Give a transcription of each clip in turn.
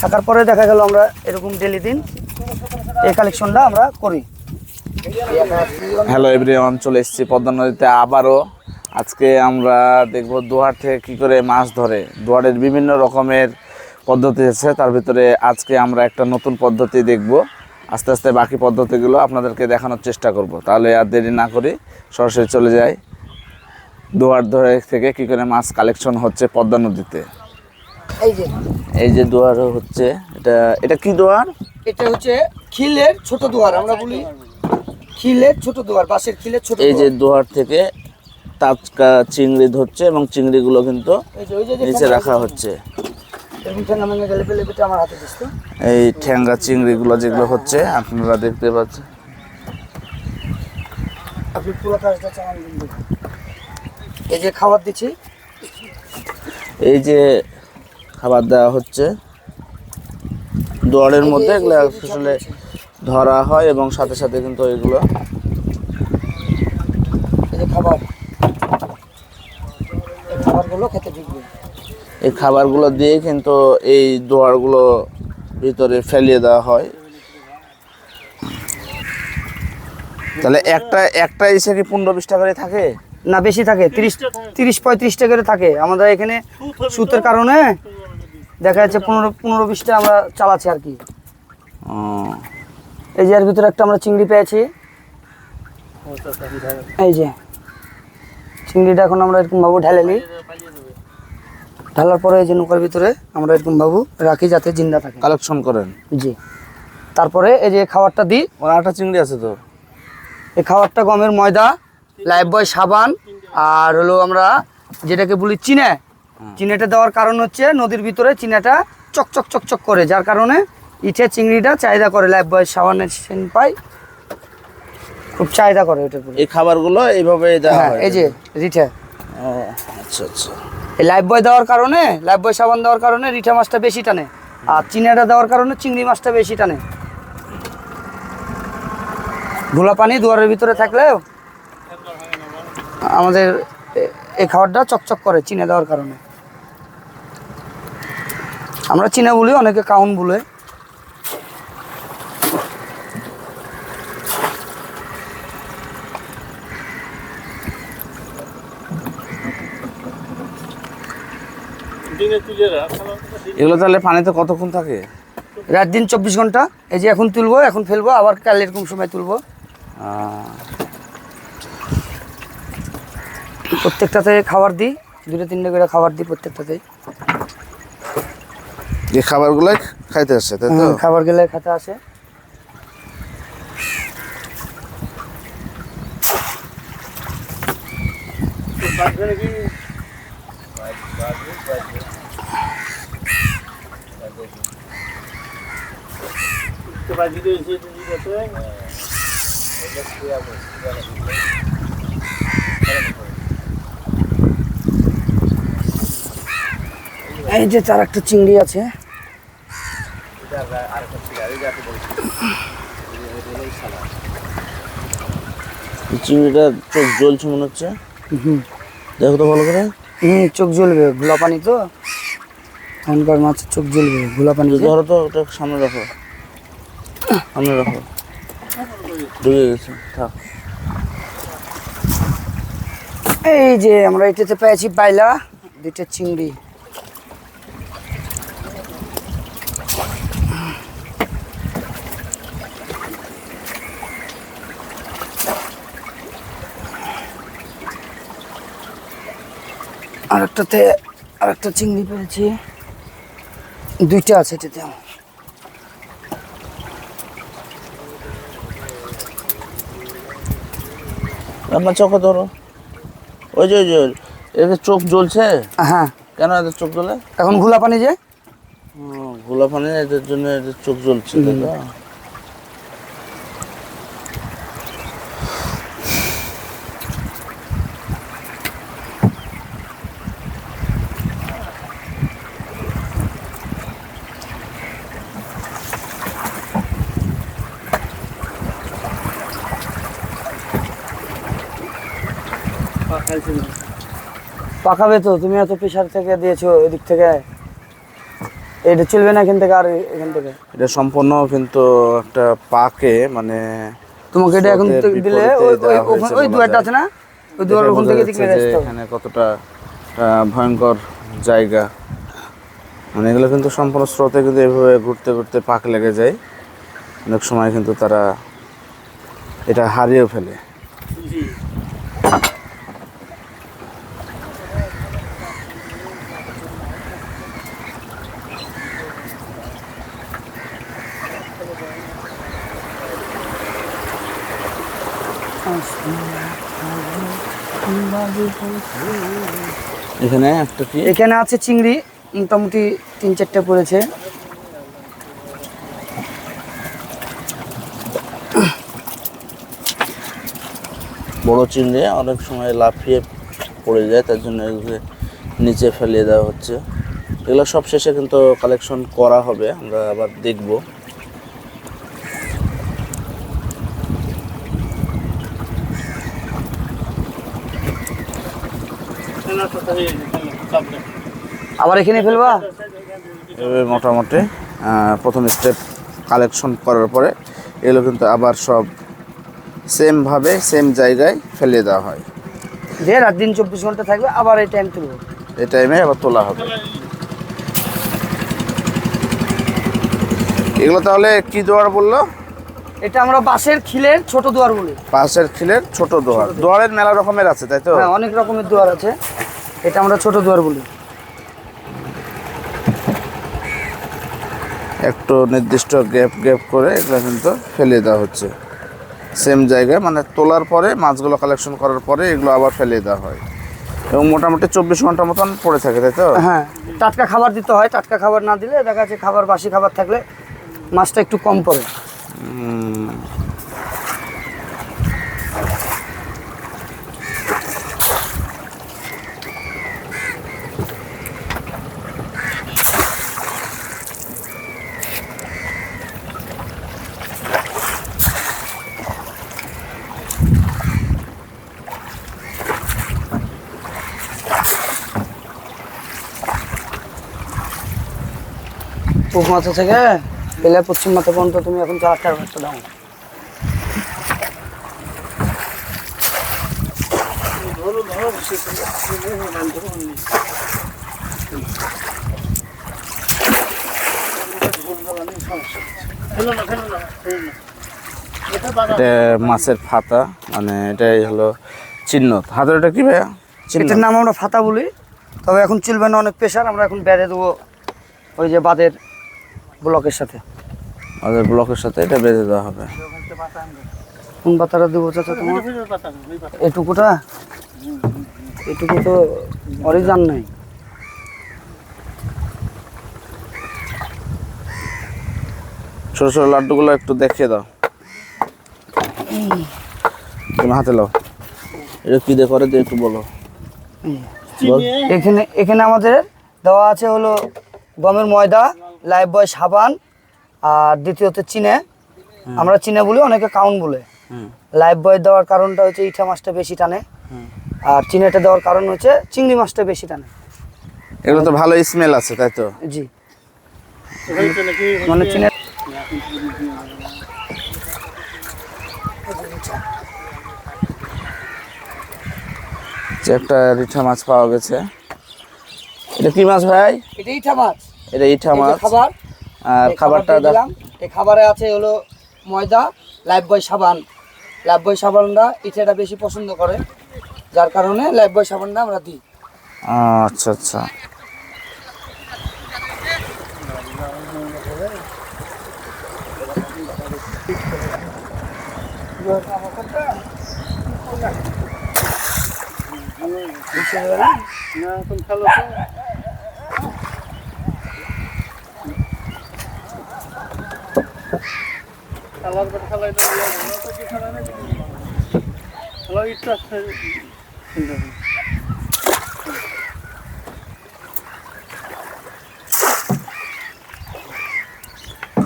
থাকার পরে দেখা গেল আমরা এরকম ডেলি দিন এই কালেকশনটা আমরা করি। হ্যালো এভরিওয়ান চলে এসেছি পদ্মা নদীতে আবারও। আজকে আমরা দেখব দুয়ার থেকে কি করে মাছ ধরে। দুয়ারের বিভিন্ন রকমের পদ্ধতি আছে, তার ভিতরে আজকে আমরা একটা নতুন পদ্ধতি দেখব। আস্তে আস্তে বাকি পদ্ধতিগুলো আপনাদেরকে দেখানোর চেষ্টা করব। তাহলে আর দেরি না করি, সরাসরি চলে যাই। দুয়ার ধরে থেকে কি করে মাছ কালেকশন হচ্ছে পদ্মা নদীতে। এই যে। এই যে দুয়ার হচ্ছে এটা এটা কি দুয়ার? এটা হচ্ছে খিলের ছোট দুয়ার আমরা বলি খিলের ছোট দুয়ার বাঁশের খিলের ছোট এই যে দুয়ার। থেকে টাটকা চিংড়ি ধরছে এবং চিংড়িগুলো কিন্তু নিচে রাখা হচ্ছে। এই ঠ্যাঙ্গা চিংড়িগুলো যেগুলো হচ্ছে আপনারা দেখতে পাচ্ছেন। এই যে খাবার দিচ্ছি। এই যে খাবার দেওয়া হচ্ছে। দুয়ারের মধ্যে এগুলো আসলে ধরা হয় এবং সাথে সাথে কিন্তু এগুলো এই খাবার এই খাবারগুলো খেতে ঢুকবে। এই খাবারগুলো দিয়ে কিন্তু এই দুয়ারগুলো ভিতরে ফেলিয়ে দেওয়া হয়। তাহলে একটা একটা ইসে কি পনেরো বিশ টাকারই থাকে? না বেশি থাকে তিরিশ তিরিশ পঁয়ত্রিশ টাকা করে থাকে। আমাদের এখানে সুতের কারণে দেখা যাচ্ছে পনেরো পনেরো বিশটা আমরা চালাচ্ছি আর কি। এই যে এর ভিতরে একটা আমরা চিংড়ি পেয়েছি। এই যে চিংড়িটা এখন আমরা এরকম ভাবে ঢেলে নিই। ঢালার পরে এই যে নৌকার ভিতরে আমরা এরকম ভাবু রাখি যাতে জিন্দা থাকে। কালেকশন করেন? জি। তারপরে এই যে খাবারটা দিই। ওর একটা চিংড়ি আছে তো? এই খাবারটা গমের ময়দা লাইফ বয় সাবান আর হলো আমরা যেটাকে বলি চিনে চিনেটা দেওয়ার কারণ হচ্ছে নদীর ভিতরে চিনাটা চকচক চকচক করে যার কারণে ইটে চিংড়িটা চাহিদা করে লাইফ বয় সাবানের সেন পাই খুব চাহিদা করে উপরে। এই খাবারগুলো এইভাবে হ্যাঁ এই যে রিঠে। আচ্ছা আচ্ছা। এই লাইফ বয় দেওয়ার কারণে লাইফ বয় সাবান দেওয়ার কারণে রিঠা মাছটা বেশি টানে আর চিনাটা দেওয়ার কারণে চিংড়ি মাছটা বেশি টানে। ধুলা পানি দুয়ারের ভিতরে থাকলেও আমাদের এই খাবারটা চকচক করে চিনে দেওয়ার কারণে। আমরা চিনে বলি, অনেকে কাউন বলে। এগুলো তাহলে পানিতে কতক্ষণ থাকে? রাত দিন চব্বিশ ঘণ্টা। এই যে এখন তুলবো, এখন ফেলব, আবার কাল এরকম সময় তুলবো। প্রত্যেকটাতে খাবার দিই, দুটো তিনটে করে খাবার দিই প্রত্যেকটাতে এই খাবারগুলো খাইতে আসছে, তাই তো? খাবার গেলে খেতে আসে। এই যে তার একটা চিংড়ি আছে। চিংড়িটা চোখ জ্বলছে মনে হচ্ছে। দেখো তো ভালো করে। হুম চোখ জ্বলবে ঘোলা পানি তো। এখনকার মাছের চোখ জ্বলবে ঘোলা পানি ধরো তো ওটা সামনে রাখো। সামনে রাখো। ডুবে গেছে থাক। এই যে আমরা এটাতে পেয়েছি পাইলা দুইটা চিংড়ি। আরেকটাতে আরেকটা চিংড়ি পেয়েছি দুইটা আছে এটাতে আপনার চোখে ধরো। ওই যে ওই যে এদের চোখ জ্বলছে? হ্যাঁ। কেন এদের চোখ জ্বলে? এখন ঘোলা পানি যে? গোলা পানি এদের জন্য এদের চোখ জ্বলছে তাই তো পাকাবে তো তুমি এত প্রেশার থেকে দিয়েছ এদিক থেকে। এটা চলবে না এখান থেকে আর এখান থেকে। এটা সম্পূর্ণ কিন্তু একটা পাকে মানে তোমাকে এটা এখন দিলে ওই দুয়ারটা আছে না? ওই দুয়ার ওখান থেকে দিকে যে এখানে কতটা ভয়ঙ্কর জায়গা। মানে এগুলো কিন্তু সম্পূর্ণ স্রোতে কিন্তু এভাবে ঘুরতে ঘুরতে পাক লেগে যায়। অনেক সময় কিন্তু তারা এটা হারিয়েও ফেলে। এখানে একটা কি? এখানে আছে চিংড়ি মোটামুটি তিন চারটে পড়েছে। বড় চিংড়ি অনেক সময় লাফিয়ে পড়ে যায় তার জন্য এগুলো নিচে ফেলিয়ে দেওয়া হচ্ছে। এগুলো সব শেষে কিন্তু কালেকশন করা হবে আমরা আবার দেখব। আবার এখানে ফেলবা? এভাবে মোটামুটি প্রথম স্টেপ কালেকশন করার পরে এগুলো কিন্তু আবার সব সেমভাবে সেম জায়গায় ফেলে দেওয়া হয়। যে রাত দিন চব্বিশ ঘণ্টা থাকবে আবার এই টাইম তুলবো। এই টাইমে আবার তোলা হবে। এগুলো তাহলে কি দোয়ার বলল? এটা আমরা বাঁশের খিলের ছোট দুয়ার বলি। পাশের খিলের ছোট দোয়ার। দোয়ারের মেলা রকমের আছে তাই তো? হ্যাঁ অনেক রকমের দুয়ার আছে। এটা আমরা ছোট দুয়ার বলি। একটু নির্দিষ্ট গ্যাপ গ্যাপ করে এগুলো কিন্তু ফেলিয়ে দেওয়া হচ্ছে। সেম জায়গায় মানে তোলার পরে মাছগুলো কালেকশন করার পরে এগুলো আবার ফেলিয়ে দেওয়া হয়। এবং মোটামুটি চব্বিশ ঘণ্টা মতন পড়ে থাকে তাই তো? হ্যাঁ টাটকা খাবার দিতে হয় টাটকা খাবার না দিলে দেখা যাচ্ছে খাবার বাসি খাবার থাকলে মাছটা একটু কম পড়ে। পুক মাথা থেকে পেলে পশ্চিম মাথা পর্যন্ত তুমি এখন চার চার একটা দাও। এটা মাছের ফাতা মানে এটাই হলো চিহ্ন। হাতের এটা কি ভাইয়া? এটার নাম আমরা ফাতা বলি তবে এখন চলবে না অনেক প্রেশার আমরা এখন বেড়ে দেবো ওই যে বাদের ব্লকের সাথে। আমাদের ব্লকের সাথে এটা বেঁধে দেওয়া হবে। কোন পাতাটা দেবো চাচা তোমার? এটুকুটা? এটুকু তো অরিজান নাই। ছোট ছোট লাড্ডুগুলো একটু দেখিয়ে দাও। তুমি হাতে লাও এটা কি দিয়ে করে দিয়ে একটু বলো। এখানে এখানে আমাদের দেওয়া আছে হলো গমের ময়দা লাইফ বয় সাবান আর দ্বিতীয়ত চিনে। আমরা চিনে বলি অনেকে কাউন বলে। লাইফ বয় দেওয়ার কারণটা হচ্ছে ইঠা মাছটা বেশি টানে। আর চিনেটা দেওয়ার কারণ হচ্ছে চিংড়ি মাছটা বেশি টানে। এগুলো তো ভালো স্মেল আছে তাই তো? জি। মানে চিনে একটা রিঠা মাছ পাওয়া গেছে। এটা কি মাছ ভাই? এটা ইঠা মাছ। এটা ইঠা যে মাছ। খাবার আর খাবারটা দিলাম। এই খাবারে আছে হলো ময়দা লাইফ বয় সাবান। লাইফ বয় সাবানটা ইটাটা বেশি পছন্দ করে যার কারণে লাইফ বয় সাবানটা আমরা দিই। আচ্ছা আচ্ছা।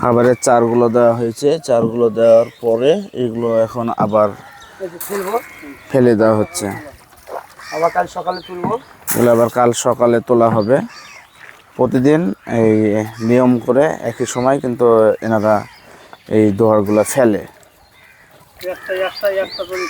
খাবারের চারগুলো দেওয়া হয়েছে। চারগুলো দেওয়ার পরে এগুলো এখন আবার ফেলে দেওয়া হচ্ছে। আবার কাল সকালে তুলবো। এগুলো আবার কাল সকালে তোলা হবে। প্রতিদিন এই নিয়ম করে একই সময় কিন্তু এনারা এই দোয়ারগুলো ফেলে একটা একটা একটা করে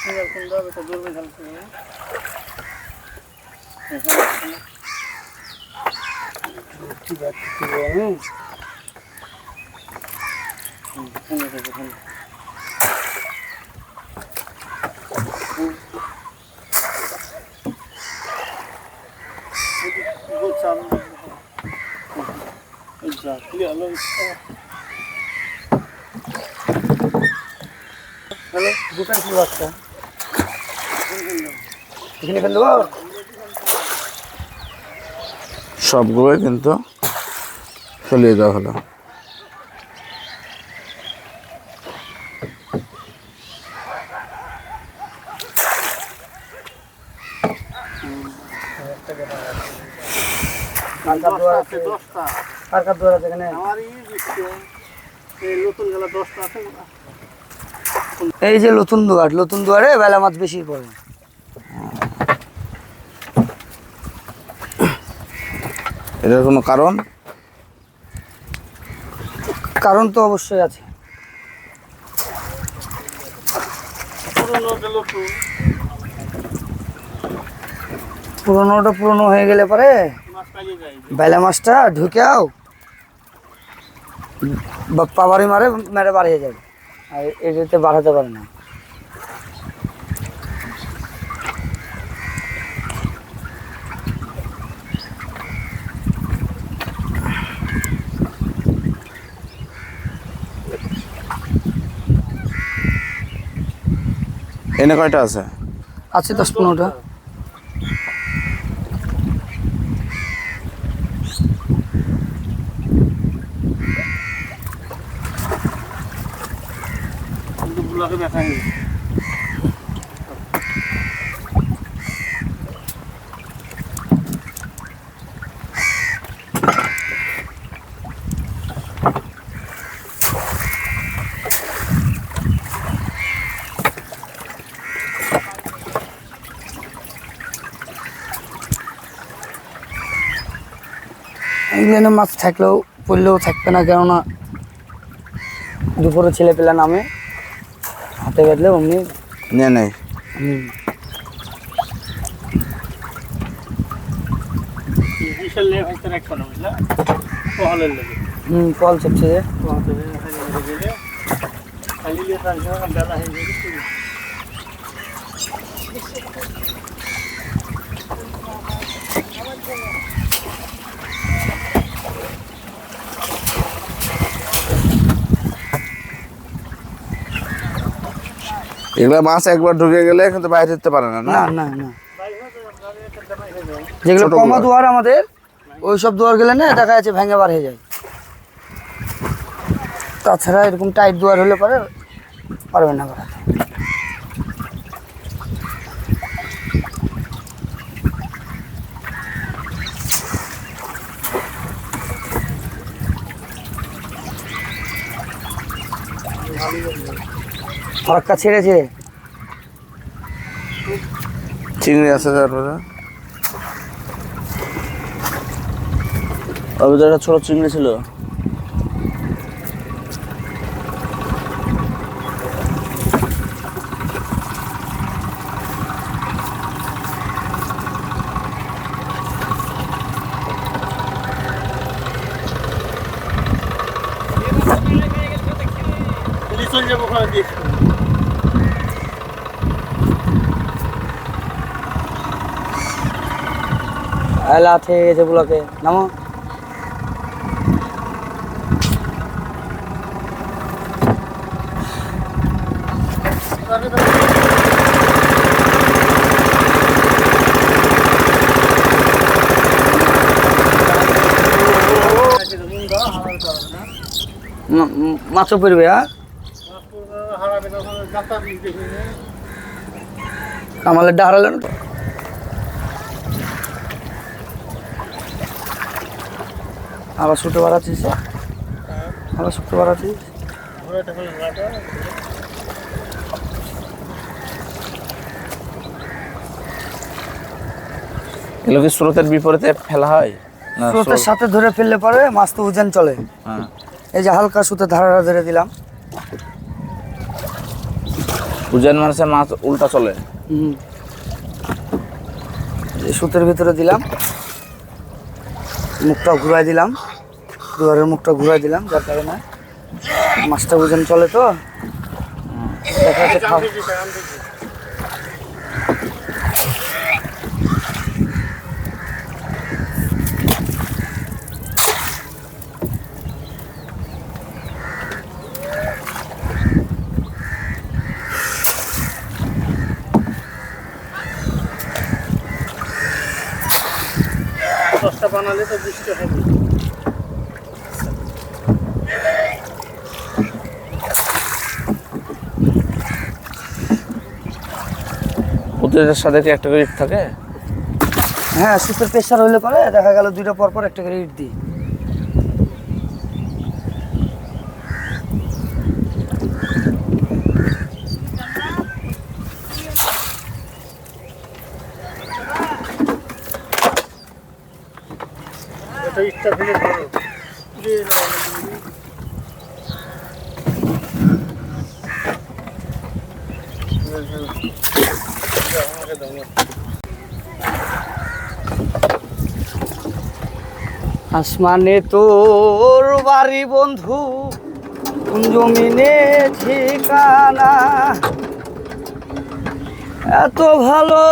দোকান ছিল একটা। এখানে ফেল দেবো? সবগুলোই কিন্তু ফেলিয়ে দেওয়া হলো। কার কার দোয়ার আছে? দশটা কার কার দোয়ার আছে এখানে? আমার এই নতুন গেলা দশটা আছে না? এই যে নতুন দুয়ার নতুন দুয়ারে বেলা মাছ বেশি পড়ে। এটার কোনো কারণ? কারণ তো অবশ্যই আছে। পুরোনোটা পুরোনো হয়ে গেলে পরে মাছ পাইয়ে যায়। বেলা মাছটা ঢুকেও পাবারি মারে মেরে বার হয়ে যাবে। আর এটাতে বাড়াতে পারে না। এনে কয়টা আছে? আছে দশ পনেরোটা কিন্তু গুলাকে দেখা নেই এগুলো মাছ থাকলেও পড়লেও থাকবে না কেননা দুপুরে ছেলে পেলা নামে হাতে বেঁধলে অমনি নিয়ে নেই হুম, কল চলছে যে। খালি লিয়ে থাকবে বেলা হয়ে যাবে এগুলা মাছ একবার ঢুকে গেলে কিন্তু বাইরে যেতে পারে না না? না না যেগুলো কমা দুয়ার। দুয়ার আমাদের ওই সব দুয়ার গেলে না দেখা যাচ্ছে ভেঙে বার হয়ে যায়। তাছাড়া এরকম টাইট দুয়ার হলে পরে পারবে না ফরাক্কা ছেড়েছে। চিংড়ি আছে তারপরে? ভিতরে একটা ছোট চিংড়ি ছিল। চল যাব ওখানে দিয়ে। এলা থেকে গেছে ব্লকে। নামো। মাছও পড়বে হ্যাঁ? আমাদের ডাহারালেন আবার ছুটে বাড়াচ্ছিস আবার ছুটে বাড়াচ্ছিস? এগুলো কি স্রোতের বিপরীতে ফেলা হয়? স্রোতের সাথে ধরে ফেললে পরে মাছ তো উজান চলে। হ্যাঁ। এই যে হালকা সুতে ধারাটা ধরে দিলাম। উজান মানুষের মাছ উল্টা চলে। এই সুতের ভিতরে দিলাম মুখটা ঘুরাই দিলাম দুয়ারের মুখটা ঘুরাই দিলাম যার কারণে মাছটা ওজন চলে তো। দেখা যাচ্ছে বানালে তো বৃষ্টি হবে। প্রতিটার সাথে কি একটা করে ইট থাকে? হ্যাঁ সুপার প্রেশার হইলে পরে দেখা গেল দুইটা পর পর একটা করে ইট দিই এটা ইচ্ছা ফেলে ধরো দিয়ে দাও। আসমানে তোর বাড়ি বন্ধু জমিনে ঠিকানা? এত ভালো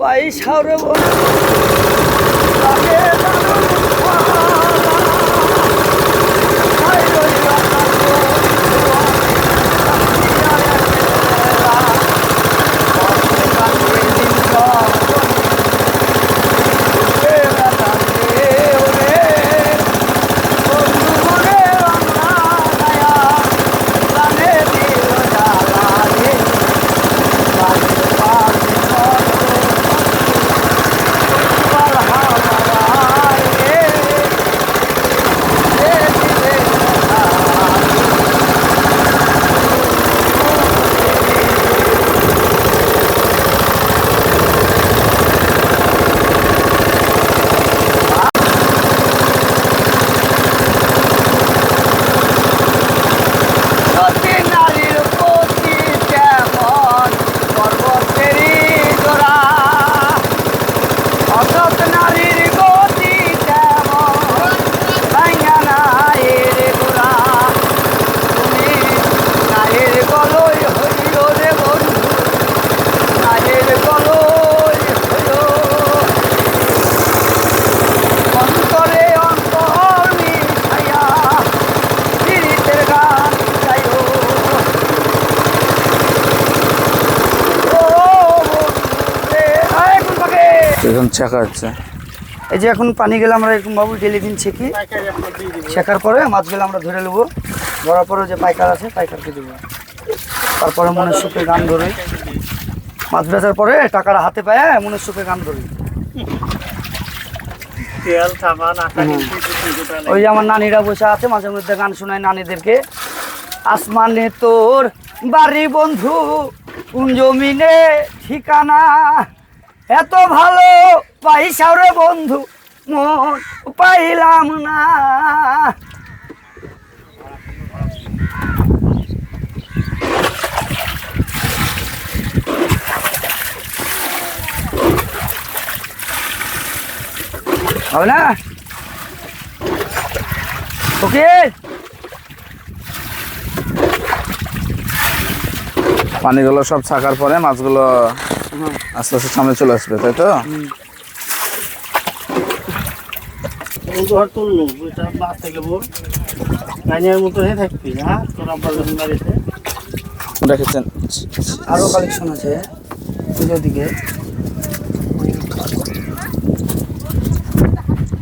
পয়সা রে বন্ধু লাগে দারুণ পালা। হায় রে বাবা গো, সাথী আর একলা। কান্দে দিন সব সতী নারীর প্রতি কেমন পর্বতেরই জোড়া অসৎ নারীর গতি কেমন ভাঙা নায়ের গোড়া তুমি নায়ের গলই হইল রে বন্ধু নায়ের গলই হইল অন্তরে অন্তর মিশাইয়া পীড়িতের গান গাইও ও বন্ধুরে আয় কোন পাকে এখন চাকা হচ্ছে। এই যে এখন পানি গেলে আমরা এরকম ভাবে ডেলি দিন ছেঁকি। ছেঁকার পরে মাছগুলো আমরা ধরে নেব। ধরার পরে যে পাইকার আছে পাইকারকে দেবো। তারপরে মনের সুখে গান ধরে। মাছ বেচার পরে টাকাটা হাতে পায় মনের সুখে গান ধরি। ওই যে আমার নানিরা বসে আছে মাঝে মধ্যে গান শোনায় নানিদেরকে। আসমানে তোর বাড়ি বন্ধু কোন জমিনে ঠিকানা? এত ভালো পাইসাও রে বন্ধু, মন পাইলাম না। হবে না? ওকে? পানিগুলো সব ছাকার পরে মাছগুলো আস্তে আস্তে সামনে চলে আসবে তাই তো? ঘর তুললো ওইটা বাস থেকে বল। গানিয়ার মতো হয়ে থাকবি হ্যাঁ তোর আব্বার যখন দেখেছেন। আরও কালেকশন আছে পুজোর দিকে।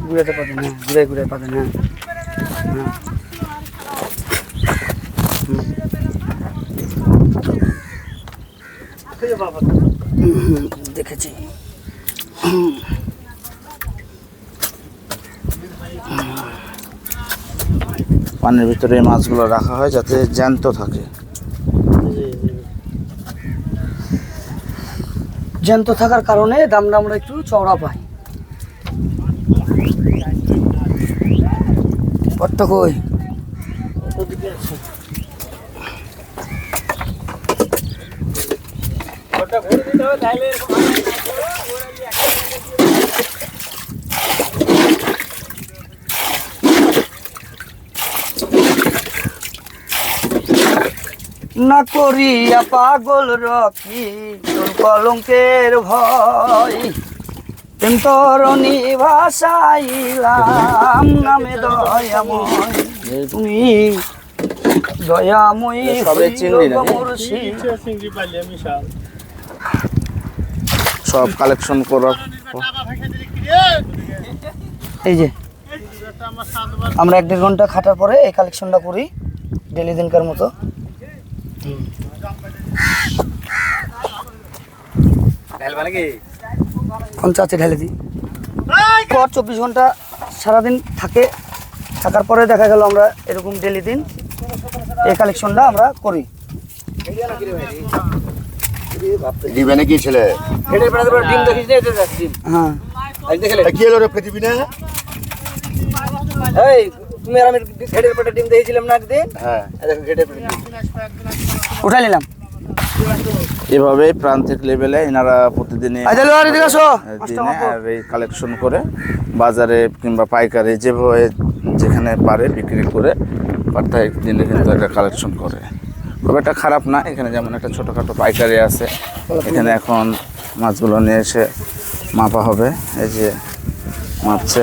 ঘুরাতে পাবেন হ্যাঁ ঘুরে ঘুরে পাবেন হ্যাঁ হ্যাঁ খুঁজে বাবা হুম, দেখেছি পানির ভিতরে এই মাছগুলো রাখা হয় যাতে জ্যান্ত থাকে। জ্যান্ত থাকার কারণে দামটা আমরা একটু চওড়া পাই। কই? না করিয়া পাগল রকি তোর কলঙ্কের ভয়। তরণী ভাষাইলাম নামে দয়াময়। তুমি দয়াময়ী সবে চিংড়ি সব কালেকশন পর- এই যে আমার এক দেড় ঘণ্টা খাটার পরে এই কালেকশনটা করি ডেলি দিনকার মতো। চাচে ঢেলে দিই পর চব্বিশ ঘণ্টা সারাদিন থাকে থাকার পরে দেখা গেল আমরা এরকম ডেলি দিন এই কালেকশনটা আমরা করি। দিবে নাকি ছেলে? হ্যাঁ। কি এলো রে পৃথিবী না? তুমি আর আমি পেটে ডিম দিয়েছিলাম না একদিন? হ্যাঁ। উঠাই নিলাম। এভাবেই প্রান্তিক লেভেলে এনারা প্রতিদিনই আই তাহলে আর এদিকে আসো। দিনে আর এই কালেকশন করে বাজারে কিংবা পাইকারি যেভাবে যেখানে পারে বিক্রি করে সাপ্তাহিক দিনে কিন্তু একটা কালেকশন করে। খুব একটা খারাপ না এখানে যেমন একটা ছোটোখাটো পাইকারি আছে এখানে এখন মাছগুলো নিয়ে এসে মাপা হবে এই যে মাপছে।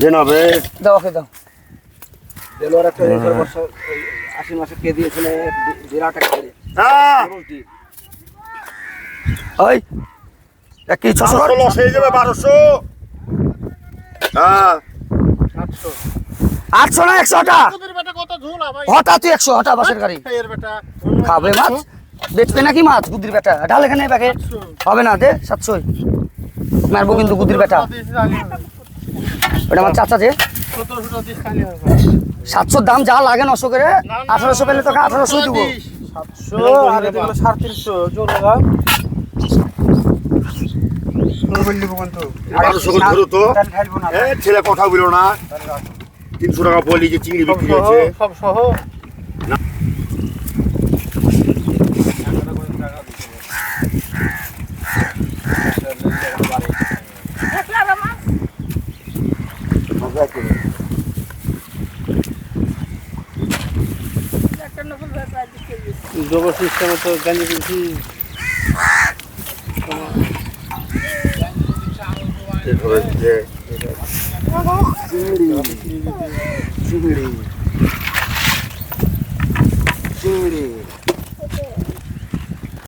বলে ছোট ছোট কালেকশন করা হয়। দেখি আমি আমি নেবে দিতে যে নবে দাও ওকে দাও হ্যাঁ ওই এক কি ছশো? লস হয়ে যাবে বারোশো। হ্যাঁ। আটশো না একশো হটা তোদের বেটা কত ঝোলা ভাই? হটা তুই একশো হটা বাসের গাড়ি। এর বেটা। খাবে মাছ? বেচবে নাকি মাছ গুদির বেটা? ঢাল এখানে ব্যাগে। হবে না দে সাতশোই। মারবো কিন্তু গুদির বেটা। ওটা আমার চাচা যে। সাতশোর দাম যা লাগে নশো করে আঠারোশো পেলে তোকে আঠারোশো দেবো। সাতশো ছেলে কথা বলো না। তিনশো টাকা বলি যে চিংড়ি বিক্রি হয়েছে। সব সহ। জবর সিস্টেমে তো কিনছি এভাবে যে চিংড়ি চিংড়ি